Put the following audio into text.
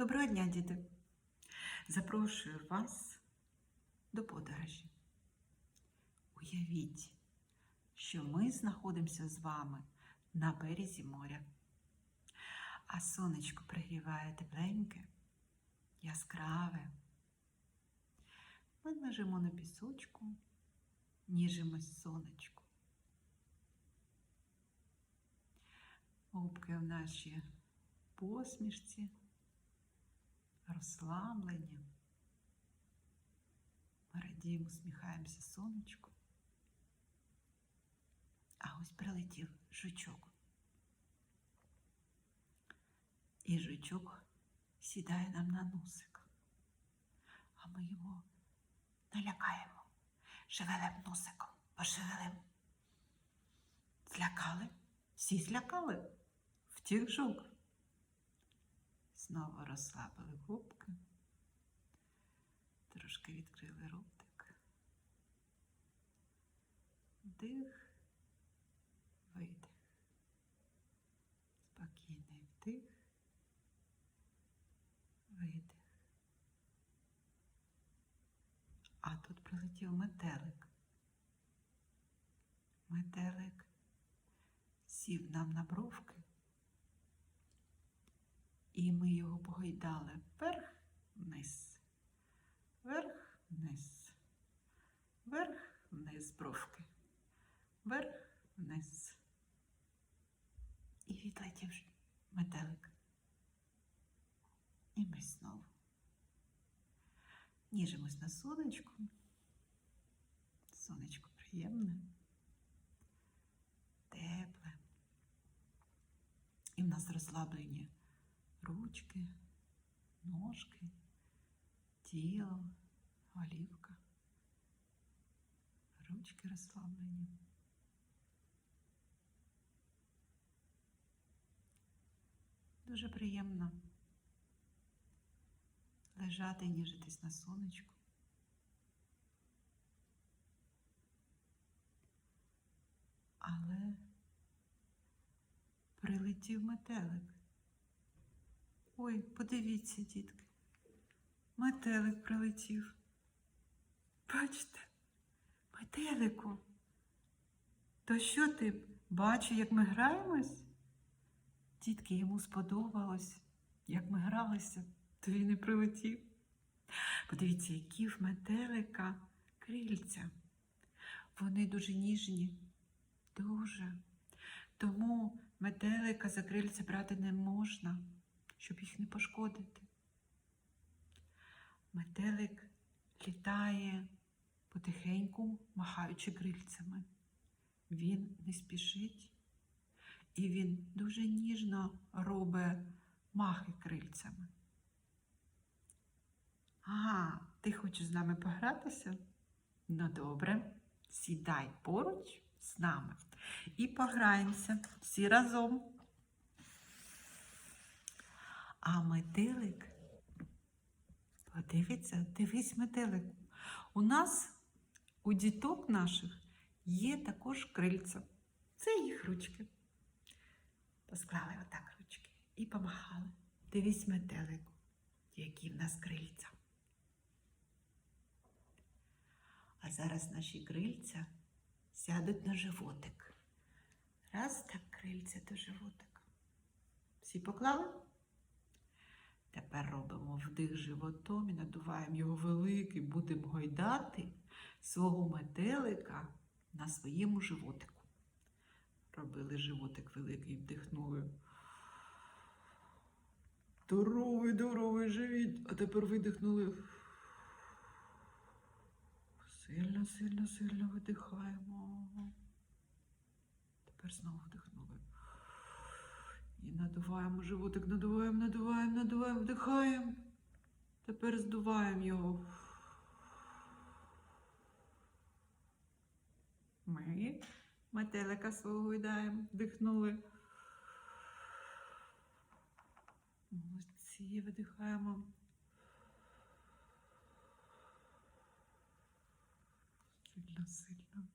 Доброго дня, діти! Запрошую вас до подорожі. Уявіть, що ми знаходимося з вами на березі моря, а сонечко пригріває тепленьке, яскраве. Ми лежимо на пісочку, ніжимось сонечку. Губки в нашій посмішці розслаблені. Ми радіємо, усміхаємося сонечку. А ось прилетів жучок. І жучок сідає нам на носик, а ми його налякаємо. Шевелем носиком, пошевелем. Злякали? Всі злякали? Втік жук. Знову розслабили губки, трошки відкрили ротик. Вдих, видих. Спокійний вдих, видих. А тут прилетів метелик. Метелик сів нам на бровки. І ми його погойдали вверх, вниз, вверх, вниз, вверх, вниз бровки, вверх, вниз. І відлетів метелик. І ми знову ніжимось на сонечку. Сонечко приємне, тепле. І в нас розслаблені ручки, ножки, тіло, голівка, ручки розслаблені. Дуже приємно лежати і ніжитись на сонечку. Але прилетів метелик. Ой, подивіться, дітки. Метелик прилетів. Бачите, метелику. То що ти бачу, як ми граємось? Дітки йому сподобалось, як ми гралися, то він і прилетів. Подивіться, які в метелика крильця. Вони дуже ніжні, дуже. Тому метелика за крильця брати не можна щоб їх не пошкодити. Метелик літає потихеньку, махаючи крильцями. Він не спішить і він дуже ніжно робить махи крильцями. Ага, ти хочеш з нами погратися? Ну добре, сідай поруч з нами і пограємося всі разом. А метелик, подивіться, дивись метелик. У нас, у діток наших, є також крильця. Це їх ручки. Посклали отак ручки і помахали. Дивись метелику, які в нас крильця. А зараз наші крильця сядуть на животик. Раз так крильця до животика. Всі поклали? Тепер робимо вдих животом і надуваємо його великий, будемо гойдати свого метелика на своєму животику. Робили животик великий, вдихнули. Здоровий, здоровий живіт. А тепер видихнули. Сильно, сильно, сильно видихаємо. Тепер знову вдихнули. І надуваємо животик, надуваємо, надуваємо, надуваємо, вдихаємо. Тепер здуваємо його. Ми метелика свого гойдаємо, вдихнули. Молодці, видихаємо. Сильно, сильно.